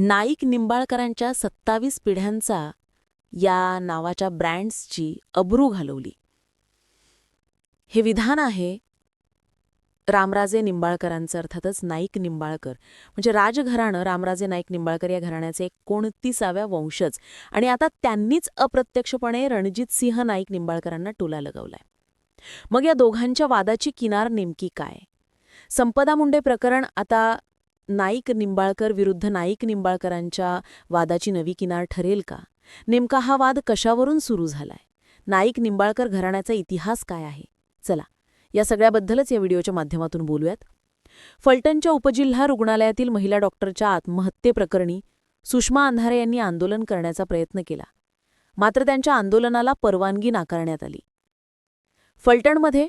नाईक निंबाळकरांच्या सत्तावीस पिढ्यांचा या नावाच्या ब्रँड्सची अब्रू घालवली. हे विधान आहे रामराजे निंबाळकरांचं अर्थातच नाईक निंबाळकर. म्हणजे राजघराणं रामराजे नाईक निंबाळकर या घराण्याचे एकोणतीसाव्या वंशज. आणि आता त्यांनीच अप्रत्यक्षपणे रणजित सिंह नाईक निंबाळकरांना टोला लगावलाय. मग या दोघांच्या वादाची किनार नेमकी काय? संपदा मुंडे प्रकरण आता नाईक निंबाळकर विरुद्ध नाईक निंबाळकरांच्या वादाची नवी किनार ठरेल का? नेमका हा वाद कशावरून सुरू झालाय? नाईक निंबाळकर घराण्याचा इतिहास काय आहे? चला या सगळ्याबद्दलच या व्हिडिओच्या माध्यमातून बोलूयात. फलटणच्या उपजिल्हा रुग्णालयातील महिला डॉक्टरच्या आत्महत्येप्रकरणी सुषमा अंधारे यांनी आंदोलन करण्याचा प्रयत्न केला. मात्र त्यांच्या आंदोलनाला परवानगी नाकारण्यात आली. फलटणमध्ये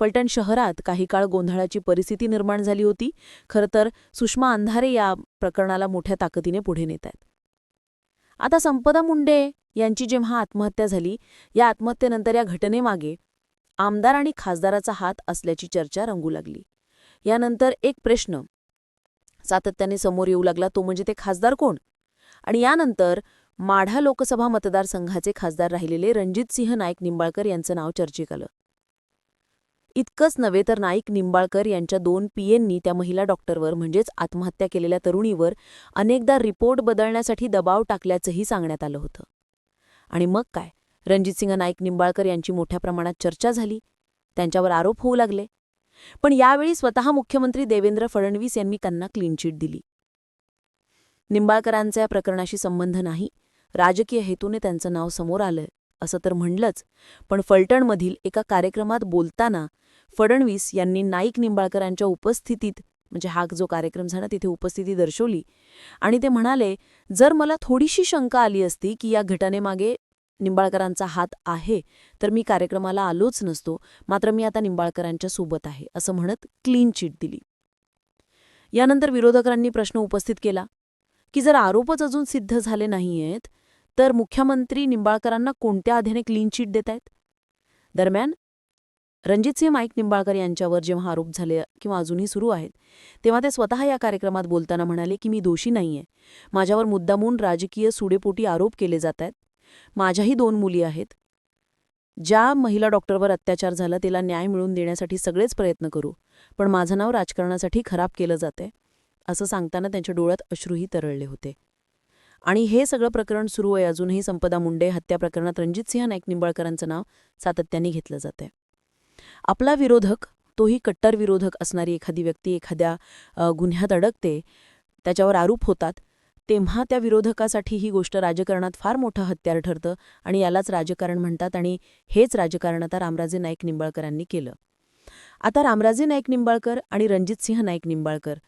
फलटण शहरात काही काळ गोंधळाची परिस्थिती निर्माण झाली होती. खरं तर सुषमा अंधारे या प्रकरणाला मोठ्या ताकदीने पुढे नेत आहेत आता संपदा मुंडे यांची जेव्हा आत्महत्या झाली या आत्महत्येनंतर या घटनेमागे आमदार आणि खासदाराचा हात असल्याची चर्चा रंगू लागली. यानंतर एक प्रश्न सातत्याने समोर येऊ लागला तो म्हणजे ते खासदार कोण? आणि यानंतर माढा लोकसभा मतदारसंघाचे खासदार राहिलेले रणजितसिंह नाईक निंबाळकर यांचं नाव चर्चेत आलं. इतकंच नव्हे तर नाईक निंबाळकर यांच्या दोन पीएंनी त्या महिला डॉक्टरवर म्हणजेच आत्महत्या केलेल्या तरुणीवर अनेकदा रिपोर्ट बदलण्यासाठी दबाव टाकल्याचंही सांगण्यात आलं होतं. आणि मग काय? रणजितसिंह नाईक निंबाळकर यांची मोठ्या प्रमाणात चर्चा झाली. त्यांच्यावर आरोप होऊ लागले. पण यावेळी स्वतः मुख्यमंत्री देवेंद्र फडणवीस यांनी त्यांना क्लीनचिट दिली. निंबाळकरांचा या प्रकरणाशी संबंध नाही. राजकीय हेतूने त्यांचं नाव समोर आलंय असं तर म्हणलंच. पण फलटणमधील एका कार्यक्रमात बोलताना फडणवीस यांनी नाईक निंबाळकरांच्या उपस्थितीत म्हणजे हा जो कार्यक्रम झाला तिथे उपस्थिती दर्शवली. आणि ते म्हणाले जर मला थोडीशी शंका आली असती की या घटनेमागे निंबाळकरांचा हात आहे तर मी कार्यक्रमाला आलोच नसतो. मात्र मी आता निंबाळकरांच्या सोबत आहे असं म्हणत क्लीन चिट दिली. यानंतर विरोधकांनी प्रश्न उपस्थित केला की जर आरोपच अजून सिद्ध झाले नाहीयेत तर मुख्यमंत्री निंबाळकरांना कोणत्या आधीने क्लीन चिट देत आहेत दरम्यान रणजितसिंह नाईक निंबाळकर यांच्यावर जेव्हा आरोप झाले किंवा अजूनही सुरू आहेत तेव्हा ते स्वतः या कार्यक्रमात बोलताना म्हणाले की मी दोषी नाहीये. माझ्यावर मुद्दामून राजकीय सुडेपोटी आरोप केले जात आहेत. माझ्याही दोन मुली आहेत. ज्या महिला डॉक्टरवर अत्याचार झाला तिला न्याय मिळवून देण्यासाठी सगळेच प्रयत्न करू पण माझं नाव राजकारणासाठी खराब केलं जाते असं सांगताना त्यांच्या डोळ्यात अश्रूही तरळले होते. आणि हे सगळं प्रकरण सुरू आहे. अजूनही संपदा मुंडे हत्या प्रकरणात रणजितसिंह नाईक निंबाळकरांचं नाव सातत्याने घेतलं जातंय. आपला विरोधक तोही कट्टर विरोधक असणारी एखादी व्यक्ती एखाद्या गुन्ह्यात अडकते त्याच्यावर आरोप होतात तेव्हा त्या विरोधकासाठी ही गोष्ट राजकारणात फार मोठं हत्यार ठरतं आणि यालाच राजकारण म्हणतात आणि हेच राजकारण आता रामराजे नाईक निंबाळकरांनी केलं. आता रामराजे नाईक निंबाळकर आणि रणजितसिंह नाईक निंबाळकर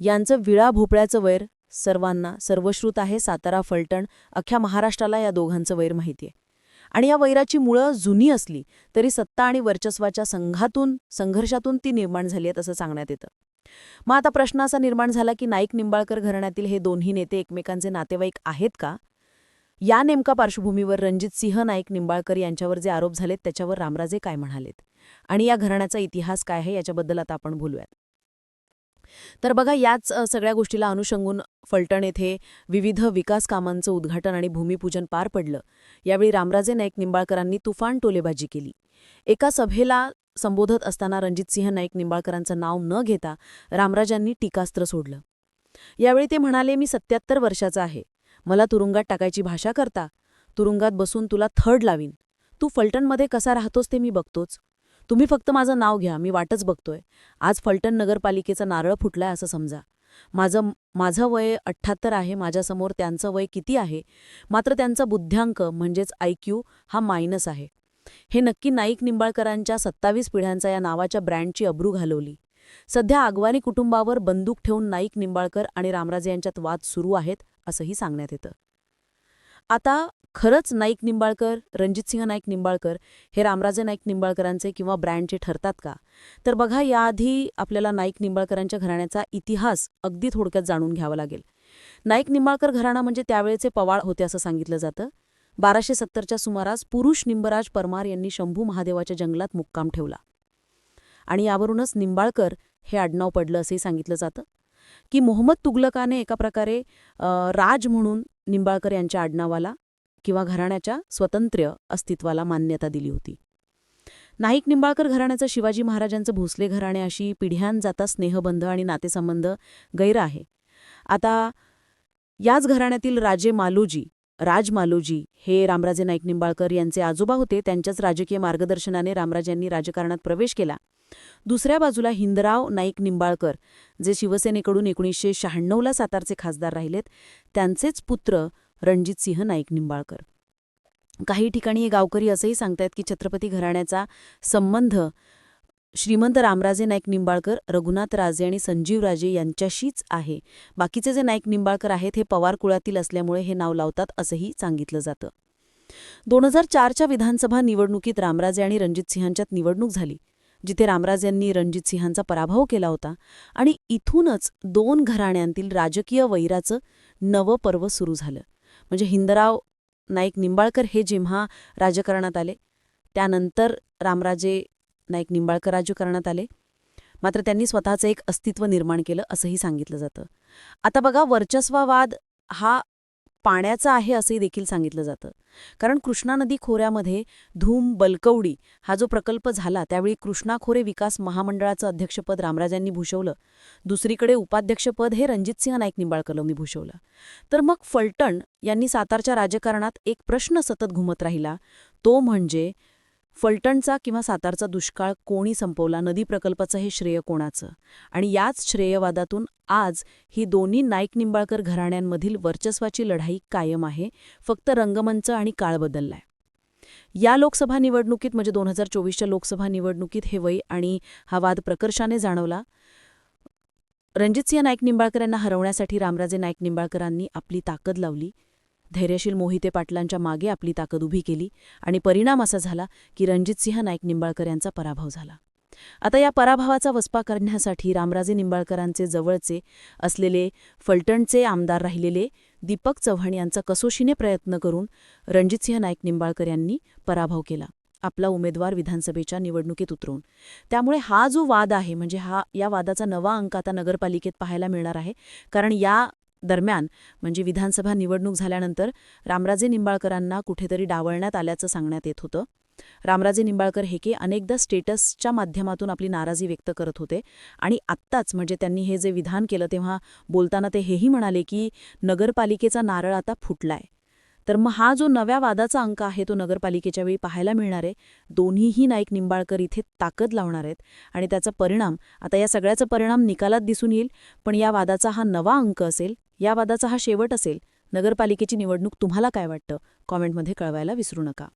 यांचं विळा भोपळ्याचं वैर सर्वांना सर्वश्रुत आहे सातारा फलटण अख्ख्या महाराष्ट्राला या दोघांचं वैर माहिती आहे आणि या वैराची मुळं जुनी असली तरी सत्ता आणि वर्चस्वाच्या संघातून संघर्षातून ती निर्माण झाली आहेत असं सांगण्यात येतं. मग आता प्रश्न असा निर्माण झाला की नाईक निंबाळकर घराण्यातील हे दोन्ही नेते एकमेकांचे नातेवाईक आहेत का? या नेमका पार्श्वभूमीवर रणजित सिंह नाईक निंबाळकर यांच्यावर जे आरोप झालेत त्याच्यावर रामराजे काय म्हणालेत? आणि या घराण्याचा इतिहास काय आहे याच्याबद्दल आता आपण बोलूयात. तर बघा याच सगळ्या गोष्टीला अनुषंगून फलटण येथे विविध विकास कामांचं उद्घाटन आणि भूमिपूजन पार पडलं. यावेळी रामराजे नाईक निंबाळकरांनी तुफान टोलेबाजी केली. एका सभेला संबोधत असताना रणजितसिंह नाईक निंबाळकरांचं नाव न घेता रामराजांनी टीकास्त्र सोडलं. यावेळी ते म्हणाले मी सत्याहत्तर वर्षाचा आहे. मला तुरुंगात टाकायची भाषा करता तुरुंगात बसून तुला थर्ड लावीन. तू फलटणमध्ये कसा राहतोस ते मी बघतोच. तुम्ही फक्त माझं नाव घ्या मी वाटच बघतोय. आज फलटण नगरपालिकेचा नारळ फुटलाय असं समजा. माझं माझं वय अठ्ठ्याहत्तर आहे माझ्यासमोर त्यांचं वय किती आहे? मात्र त्यांचा बुद्ध्यांक म्हणजेच आयक्यू हा मायनस आहे. हे नक्की नाईक निंबाळकरांच्या सत्तावीस पिढ्यांचा या नावाच्या ब्रँडची अब्रू घालवली. सध्या आगवानी कुटुंबावर बंदूक ठेवून नाईक निंबाळकर आणि रामराजे यांच्यात वाद सुरू आहेत असंही सांगण्यात येतं. आता खरंच नाईक निंबाळकर रणजितसिंह नाईक निंबाळकर हे रामराजे नाईक निंबाळकरांचे किंवा ब्रँडचे ठरतात का? तर बघा याआधी आपल्याला नाईक निंबाळकरांच्या घराण्याचा इतिहास अगदी थोडक्यात जाणून घ्यावा लागेल. नाईक निंबाळकर घराणा म्हणजे त्यावेळेचे पवाळ होते असं सांगितलं जातं. बाराशे सत्तरच्या सुमारास पुरुष निंबराज परमार यांनी शंभू महादेवाच्या जंगलात मुक्काम ठेवला. आणि यावरूनच निंबाळकर हे आडनाव पडलं असंही सांगितलं जातं. की मोहम्मद तुगलकाने एका प्रकारे राज म्हणून निंबाळकर यांच्या आडनावाला किंवा घराण्याच्या स्वतंत्र अस्तित्वाला मान्यता दिली होती. नाईक निंबाळकर घराण्याचं शिवाजी महाराजांचं भोसले घराणे अशी पिढ्यानजाता स्नेहबंध आणि नातेसंबंध गैर आहे. आता याच घराण्यातील राजे मालोजी राजमालोजी हे रामराजे नाईक निंबाळकर यांचे आजोबा होते. त्यांच्याच राजकीय मार्गदर्शनाने रामराजांनी राजकारणात प्रवेश केला. दुसऱ्या बाजूला हिंदराव नाईक निंबाळकर जे शिवसेनेकडून एकोणीसशे शहाण्णवला सातारचे खासदार राहिलेत. त्यांचेच पुत्र रणजितसिंह नाईक निंबाळकर. काही ठिकाणी हे गावकरी असंही सांगतायत की छत्रपती घराण्याचा संबंध श्रीमंत रामराजे नाईक निंबाळकर रघुनाथ राजे आणि संजीवराजे यांच्याशीच आहे. बाकीचे जे नाईक निंबाळकर आहेत हे पवार कुळातील असल्यामुळे हे नाव लावतात असंही सांगितलं जातं. दोन हजार चारच्या विधानसभा निवडणुकीत रामराजे आणि रणजितसिंहांच्यात निवडणूक झाली जिथे रामराजेंनी रणजितसिंहांचा पराभव केला होता आणि इथूनच दोन घराण्यांतील राजकीय वैराचं नवं पर्व सुरू झालं. म्हणजे हिंदराव नाईक निंबाळकर हे जेव्हा राजकारणात आले त्यानंतर रामराजे नाईक निंबाळकर राजकारणात आले. मात्र त्यांनी स्वतःचं एक अस्तित्व निर्माण केलं असंही सांगितलं जातं. आता बघा वर्चस्ववाद हा पाण्याचा आहे असंही देखील सांगितलं जातं. कारण कृष्णा नदी खोऱ्यामध्ये धूम बलकवडी हा जो प्रकल्प झाला त्यावेळी कृष्णा खोरे विकास महामंडळाचं अध्यक्षपद रामराजांनी भूषवलं. दुसरीकडे उपाध्यक्षपद हे रणजितसिंह नाईक निंबाळकलमनी भूषवलं. तर मग फलटण यांनी सातारच्या राजकारणात एक प्रश्न सतत घुमत राहिला. तो म्हणजे फलटणचा किंवा सातारचा दुष्काळ कोणी संपवला? नदी प्रकल्पाचं हे श्रेय कोणाचं? आणि याच श्रेयवादातून आज ही दोन्ही नाईक निंबाळकर घराण्यांमधील वर्चस्वाची लढाई कायम आहे. फक्त रंगमंच आणि काळ बदललाय. या लोकसभा निवडणुकीत म्हणजे दोन हजार चोवीसच्या लोकसभा निवडणुकीत हे वय आणि हा वाद प्रकर्षाने जाणवला. रणजितसिंह नाईक निंबाळकर यांना हरवण्यासाठी रामराजे नाईक निंबाळकरांनी आपली ताकद लावली. धैर्यशील मोहिते पाटलांच्या मागे आपली ताकद उभी केली आणि परिणाम असा झाला की रणजितसिंह नाईक निंबाळकर यांचा पराभव झाला. आता या पराभवाचा वस्पा करण्यासाठी रामराजे निंबाळकरांचे जवळचे असलेले फलटणचे आमदार राहिलेले दीपक चव्हाण यांचा कसोशीने प्रयत्न करून रणजितसिंह नाईक निंबाळकर यांनी पराभव केला. आपला उमेदवार विधानसभेच्या निवडणुकीत उतरवून त्यामुळे हा जो वाद आहे म्हणजे हा या वादाचा नवा अंक आता नगरपालिकेत पाहायला मिळणार आहे. कारण या दरम्यान म्हणजे विधानसभा निवडणूक झाल्यानंतर रामराजे निंबाळकरांना कुठेतरी डावळण्यात आल्याचं सांगण्यात येत होतं. रामराजे निंबाळकर हे की अनेकदा स्टेटसच्या माध्यमातून आपली नाराजी व्यक्त करत होते आणि आत्ताच म्हणजे त्यांनी हे जे विधान केलं तेव्हा बोलताना ते हेही म्हणाले की नगरपालिकेचा नारळ आता फुटलाय. तर मग हा जो नव्या वादाचा अंक आहे तो नगरपालिकेच्या वेळी पाहायला मिळणार आहे. दोन्हीही नाईक निंबाळकर इथे ताकद लावणार आहेत आणि त्याचा परिणाम आता या सगळ्याचा परिणाम निकालात दिसून येईल पण या वादाचा हा नवा अंक असेल या वादाचा हा शेवट असेल. नगरपालिकेची निवडणूक तुम्हाला काय वाटतं? कॉमेंटमध्ये कळवायला विसरू नका.